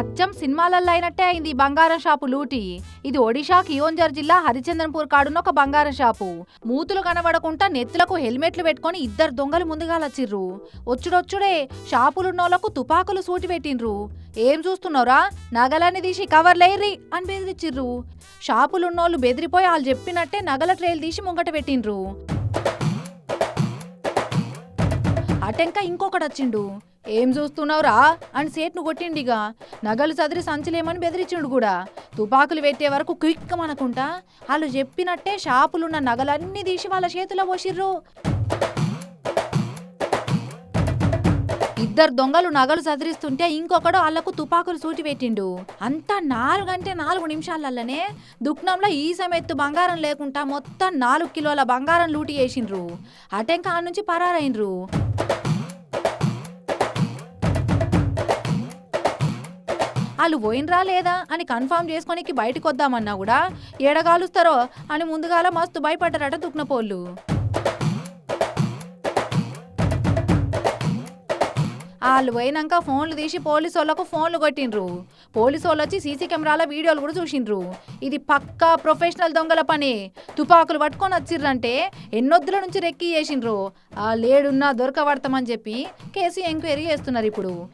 అచ్చం సినిమాలల్లో అయినట్టే అయింది ఈ బంగారం షాపు లూటి. ఇది ఒడిషా కియోంజర్ జిల్లా హరిచందన్పూర్ కాడున్న ఒక బంగారం షాపు. మూతులు కనబడకుండా నెత్తులకు హెల్మెట్లు పెట్టుకొని ఇద్దరు దొంగలు ముందుగా లచ్చిర్రు. వచ్చుడొచ్చుడే షాపులున్నోళ్ళకు తుపాకులు సూటి పెట్టిండ్రు. ఏం చూస్తున్నావురా? నగలన్నీ తీసి కవర్లేర్రి అని బెదిరిచ్చిర్రు. షాపులున్నోళ్ళు బెదిరిపోయి వాళ్ళు చెప్పినట్టే నగల ట్రైల్ తీసి ముంగట పెట్టిండ్రు. అటెంక ఇంకొకటి వచ్చిండు ఏం చూస్తున్నావురా? అని సేట్ను కొట్టిండిగా. నగలు చదిరి సంచలేమని బెదిరించిండు కూడా. తుపాకులు పెట్టే వరకు క్విక్ అనుకుంటా వాళ్ళు చెప్పినట్టే షాపులున్న నగలన్నీ తీసి వాళ్ళ చేతిలో పోసిర్రు. ఇద్దరు దొంగలు నగలు చదిరిస్తుంటే ఇంకొకడు వాళ్ళకు తుపాకులు సూటి పెట్టిండు. అంతా నాలుగంటే నాలుగు నిమిషాలల్లనే దుక్నంలో ఈ సమెత్తు బంగారం లేకుండా మొత్తం నాలుగు కిలోల బంగారం లూటి చేసిండ్రు. అటెంక నుంచి పరారైండ్రు. వాళ్ళు పోయినరా లేదా అని కన్ఫామ్ చేసుకొని బయటకు వద్దామన్నా కూడా ఏడగాలుస్తారో అని ముందుగాల మస్తు భయపడ్డారట దుక్నపోళ్ళు. వాళ్ళు పోయినాక ఫోన్లు తీసి పోలీసు వాళ్ళకు ఫోన్లు కొట్టిండ్రు. పోలీసు వాళ్ళు వచ్చి సీసీ కెమెరాల వీడియోలు కూడా చూసిండ్రు. ఇది పక్కా ప్రొఫెషనల్ దొంగల పని. తుపాకులు పట్టుకొని వచ్చిర్రంటే ఎన్నొద్దుల నుంచి రెక్కి చేసిండ్రు. ఆ లేడున్నా దొరకబడతామని చెప్పి కేసు ఎంక్వైరీ చేస్తున్నారు ఇప్పుడు.